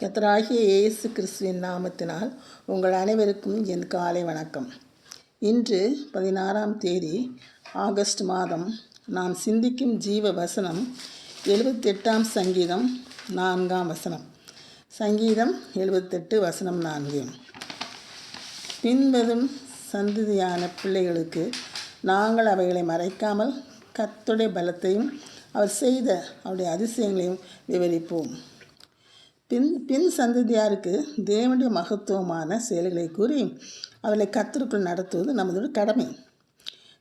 கத்தராகிய இயேசு கிறிஸ்துவின் நாமத்தினால் உங்கள் அனைவருக்கும் என் காலை வணக்கம். இன்று பதினாறாம் தேதி ஆகஸ்ட் மாதம் நாம் சிந்திக்கும் ஜீவ வசனம் எழுபத்தெட்டாம் சங்கீதம் நான்காம் வசனம். சங்கீதம் எழுபத்தெட்டு வசனம் நான்கு. பின்வரும் சந்ததியான பிள்ளைகளுக்கு நாங்கள் அவைகளை மறைக்காமல் கத்துடைய பலத்தையும் அவர் செய்த அவருடைய அதிசயங்களையும் விவரிப்போம். பின் பின் சந்ததியாருக்கு தேவனுடைய மகத்துவமான செயல்களை கூறி அவர்களை கத்திற்குள் நடத்துவது நமது கடமை.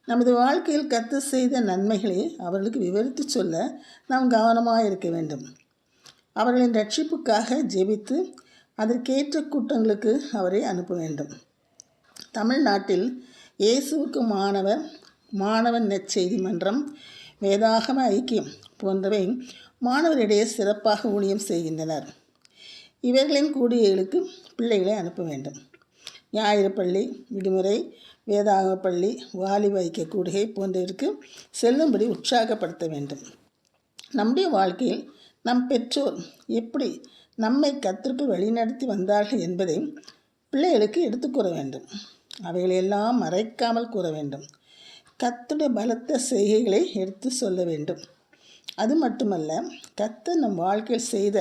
நமது வாழ்க்கையில் கத்து செய்த நன்மைகளை அவர்களுக்கு விவரித்து சொல்ல நாம் கவனமாக இருக்க வேண்டும். அவர்களின் ரட்சிப்புக்காக ஜெபித்து அதற்கேற்ற கூட்டங்களுக்கு அவரை அனுப்ப வேண்டும். தமிழ்நாட்டில் இயேசுவுக்கு மாணவர் மாணவன் நற்செய்தி மன்றம் வேதாகம ஐக்கியம் போன்றவை மாணவரிடையே சிறப்பாக ஊழியம் செய்கின்றனர். இவைகளின் கூடியர்களுக்கு பிள்ளைகளை அனுப்ப வேண்டும். ஞாயிறு பள்ளி விடுமுறை வேதாக பள்ளி வாலி வைக்க கூடுகை போன்றவருக்கு செல்லும்படி உற்சாகப்படுத்த வேண்டும். நம்முடைய வாழ்க்கையில் நம் பெற்றோர் எப்படி நம்மை கத்திற்கு வழிநடத்தி வந்தார்கள் என்பதை பிள்ளைகளுக்கு எடுத்து கூற வேண்டும். அவைகளையெல்லாம் மறைக்காமல் கூற வேண்டும். கத்துடைய பலத்த செய்கைகளை எடுத்து சொல்ல வேண்டும். அது மட்டுமல்ல கத்த நம் வாழ்க்கையில் செய்த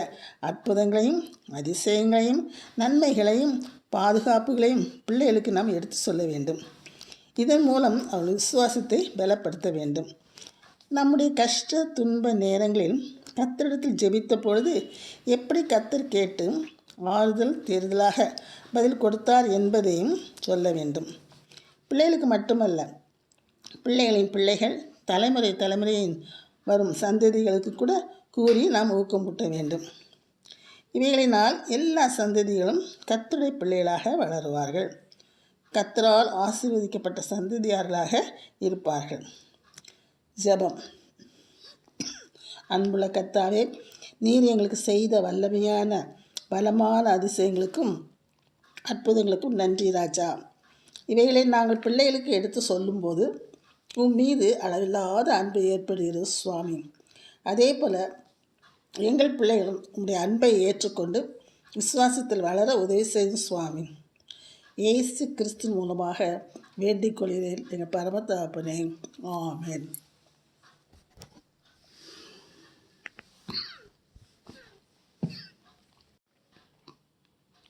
அற்புதங்களையும் அதிசயங்களையும் நன்மைகளையும் பாதுகாப்புகளையும் பிள்ளைகளுக்கு நாம் எடுத்து சொல்ல வேண்டும். இதன் மூலம் அவள் விசுவாசத்தை பலப்படுத்த வேண்டும். நம்முடைய கஷ்ட துன்ப நேரங்களில் கத்தரிடத்தில் ஜெபித்த பொழுது எப்படி கத்தர் கேட்டு ஆறுதல் தேர்தலாக பதில் கொடுத்தார் என்பதையும் சொல்ல வேண்டும். பிள்ளைகளுக்கு மட்டுமல்ல பிள்ளைகளின் பிள்ளைகள் தலைமுறை தலைமுறையின் வரும் சந்ததிகளுக்கு கூட கூறி நாம் ஊக்கமூட்ட வேண்டும். இவைகளினால் எல்லா சந்ததிகளும் கத்துடை பிள்ளைகளாக வளருவார்கள். கத்தரால் ஆசீர்வதிக்கப்பட்ட சந்ததியார்களாக இருப்பார்கள். ஜபம். அன்புள்ள கத்தாவே நீர் எங்களுக்கு செய்த வல்லமையான பலமான அதிசயங்களுக்கும் அற்புதங்களுக்கும் நன்றி ராஜா. இவைகளை நாங்கள் பிள்ளைகளுக்கு எடுத்து சொல்லும்போது உன் மீது அளவில்லாத அன்பு ஏற்படுகிறது சுவாமி. அதே போல் எங்கள் பிள்ளைகளும் உங்களுடைய அன்பை ஏற்றுக்கொண்டு விசுவாசத்தில் வளர உதவி செய்யும் சுவாமி. ஏசு கிறிஸ்து மூலமாக வேண்டிக் கொள்கிறேன் எங்கள் பரமத்தாப்பனே ஆமேன்.